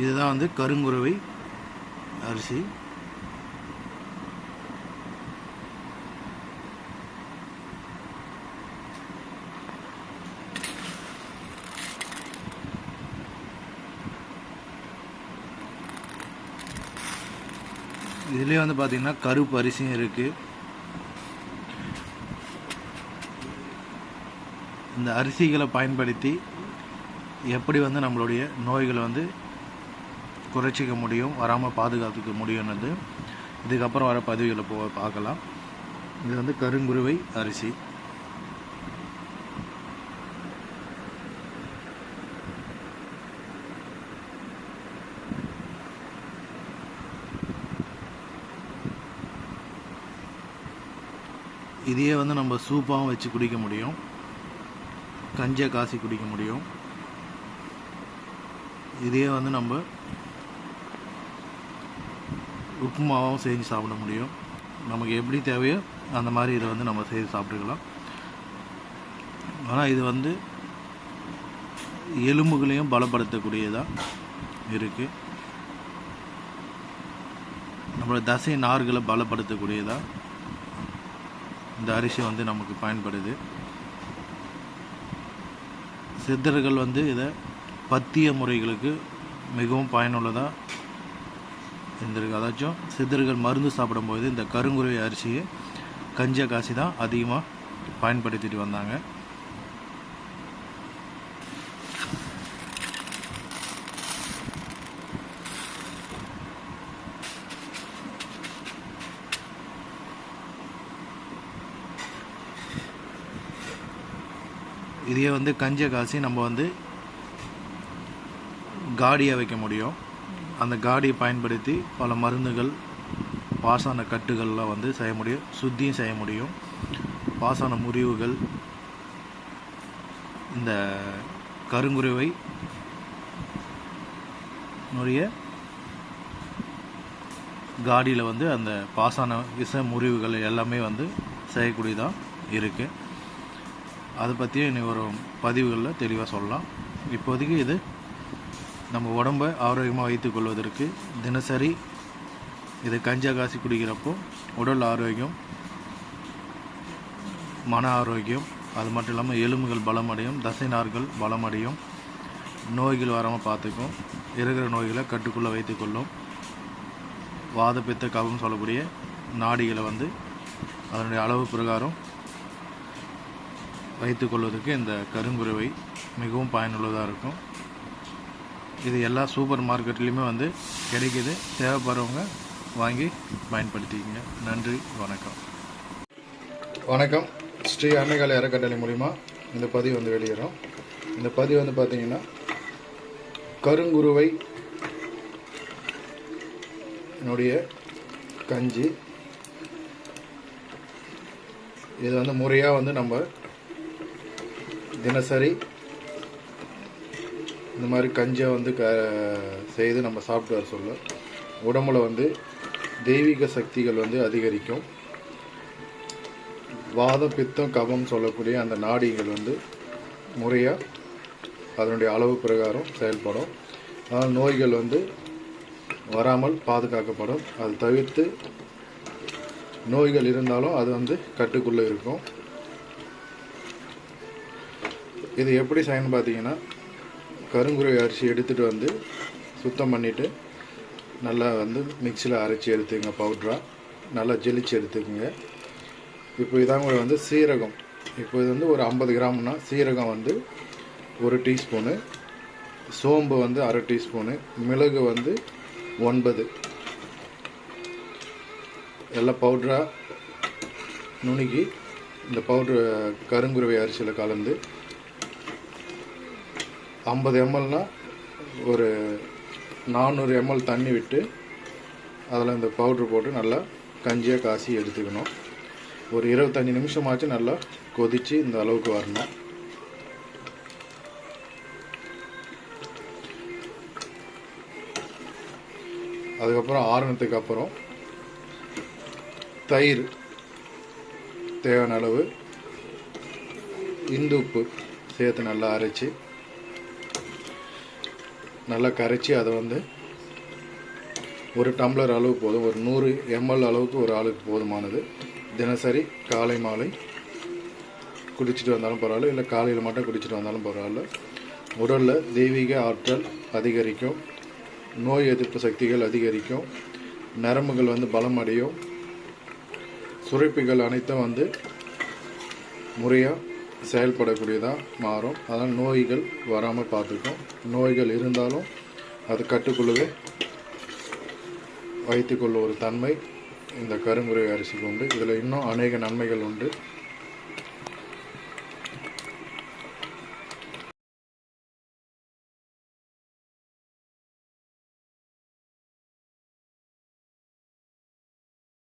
இதுதான் வந்து கருங்குருவை அரிசி. இதுலேயே வந்து பார்த்திங்கன்னா கருப்பு அரிசியும் இருக்குது இந்த அரிசிகளை பயன்படுத்தி எப்படி வந்து நம்மளுடைய நோய்களை வந்து குறைச்சிக்க முடியும் வராமல் பாதுகாத்துக்க முடியும்னது. இதுக்கப்புறம் வர பதிவுகளை போ பார்க்கலாம். இது வந்து கருங்குருவை அரிசி. இதையே வந்து நம்ம சூப்பாகவும் வச்சு குடிக்க முடியும். கஞ்சை காசி குடிக்க முடியும். இதையே வந்து நம்ம உப்புமாவும் செஞ்சு சாப்பிட முடியும். நமக்கு எப்படி தேவையோ அந்த மாதிரி இதை வந்து நம்ம செய்து சாப்பிட்டுக்கலாம். ஆனால் இது வந்து எலும்புகளையும் பலப்படுத்தக்கூடியதாக இருக்குது நம்மளோட தசை நார்களை பலப்படுத்தக்கூடியதாக இந்த அரிசி வந்து நமக்கு பயன்படுது. சித்தர்கள் வந்து இதை பத்திய முறைகளுக்கு மிகவும் பயனுள்ளதாக இருந்திருக்கு அதாச்சும் சித்தர்கள் மருந்து சாப்பிடும்போது இந்த கருங்குருவி அரிசியை கஞ்ச காசி தான் அதிகமாக பயன்படுத்திட்டு வந்தாங்க. இதையே வந்து கஞ்ச காசி நம்ம வந்து காடியாக வைக்க முடியும். அந்த காடியை பயன்படுத்தி பல மருந்துகள் பாசான கட்டுகள்லாம் வந்து செய்ய முடியும் சுத்தியும் செய்ய முடியும். பாசான முறிவுகள் இந்த கருங்குருவை நுடைய காடியில் வந்து அந்த பாசான விச முறிவுகள் எல்லாமே வந்து செய்யக்கூடியதாக இருக்குது அதை பற்றியும் இனி ஒரு பதிவுகளில் தெளிவாக சொல்லலாம். இப்போதைக்கு இது நம்ம உடம்பை ஆரோக்கியமாக வைத்துக் கொள்வதற்கு தினசரி இதை கஞ்சா காசி குடிக்கிறப்போ உடல் ஆரோக்கியம் மன ஆரோக்கியம் அது மட்டும் இல்லாமல் எலும்புகள் பலமடையும் தசை நார்கள் பலமடையும் நோய்கள் வராமல் பார்த்துக்கும். இருக்கிற நோய்களை கட்டுக்குள்ளே வைத்துக்கொள்ளும் வாத பித்த கபம் சொல்லக்கூடிய நாடிகளை வந்து அதனுடைய அளவு பிரகாரம் வைத்துக்கொள்வதற்கு இந்த கருங்குருவை மிகவும் பயனுள்ளதாக இருக்கும். இது எல்லா சூப்பர் மார்க்கெட்லேயுமே வந்து கிடைக்கிது. தேவைப்படுறவங்க வாங்கி பயன்படுத்திக்கங்க. நன்றி வணக்கம். வணக்கம். ஸ்ரீ அன்னைகால அறக்கட்டளை மூலிமா இந்த பதிவு வந்து வெளியேறோம். இந்த பதிவு வந்து பார்த்தீங்கன்னா கருங்குருவை என்னுடைய கஞ்சி. இது வந்து முறையாக வந்து நம்ம தினசரி இந்த மாதிரி கஞ்சை வந்து க செய்து நம்ம சாப்பிட்டு வர சொல்ல. உடம்புல வந்து தெய்வீக சக்திகள் வந்து அதிகரிக்கும். வாதம் பித்தம் கபம் சொல்லக்கூடிய அந்த நாடிகள் வந்து முறையாக அதனுடைய அளவு பிரகாரம் செயல்படும். அதனால் நோய்கள் வந்து வராமல் பாதுகாக்கப்படும். அது தவிர்த்து நோய்கள் இருந்தாலும் அது வந்து கட்டுக்குள்ளே இருக்கும். இது எப்படி செய்யணும் பார்த்தீங்கன்னா கருங்குருவி அரிசி எடுத்துகிட்டு வந்து சுத்தம் பண்ணிவிட்டு நல்லா வந்து மிக்சியில் அரைச்சி எடுத்துக்கங்க பவுட்ராக நல்லா ஜெலிச்சு எடுத்துக்கோங்க. இப்போ இதாங்க வந்து சீரகம். இப்போ இது வந்து ஒரு ஐம்பது கிராம்னா சீரகம் வந்து ஒரு டீஸ்பூனு சோம்பு வந்து அரை டீஸ்பூனு மிளகு வந்து ஒன்பது. எல்லாம் பவுட்ராக நுணுக்கி இந்த பவுட்ரு கருங்குருவி அரிசியில் கலந்து ஐம்பது எம்எல்னா ஒரு நானூறு எம்எல் தண்ணி விட்டு அதில் இந்த பவுட்ரு போட்டு நல்லா கஞ்சியாக காசி எடுத்துக்கணும். ஒரு இருபத்தஞ்சி நிமிஷமாச்சும் நல்லா கொதித்து இந்த அளவுக்கு வரணும். அதுக்கப்புறம் ஆறுனதுக்கு அப்புறம் தயிர் தேவையான அளவு இந்து உப்பு சேர்த்து நல்லா அரைச்சி நல்லா கரைச்சி அதை வந்து ஒரு டம்ளர் அளவு போதும் ஒரு நூறு எம்எல் அளவுக்கு ஒரு ஆளுக்கு போதுமானது. தினசரி காலை மாலை குடிச்சிட்டு வந்தாலும் பரவாயில்ல இல்லை காலையில் மட்டும் குடிச்சிட்டு வந்தாலும் பரவாயில்ல. உடலில் தெய்வீக ஆற்றல் அதிகரிக்கும் நோய் எதிர்ப்பு சக்திகள் அதிகரிக்கும் நரம்புகள் வந்து பலம் அடையும். சுரப்பிகள் அனைத்தும் வந்து முறையாக செயல்படக்கூடியதாக மாறும். அதனால் நோய்கள் வராமல் பார்த்துக்கும் நோய்கள் இருந்தாலும் அது கட்டுக்குள்ளவே வைத்துக்கொள்ள ஒரு தன்மை. இந்த கருங்குறை அரிசிக்கு உண்டு இதில் இன்னும் அநேக நன்மைகள் உண்டு.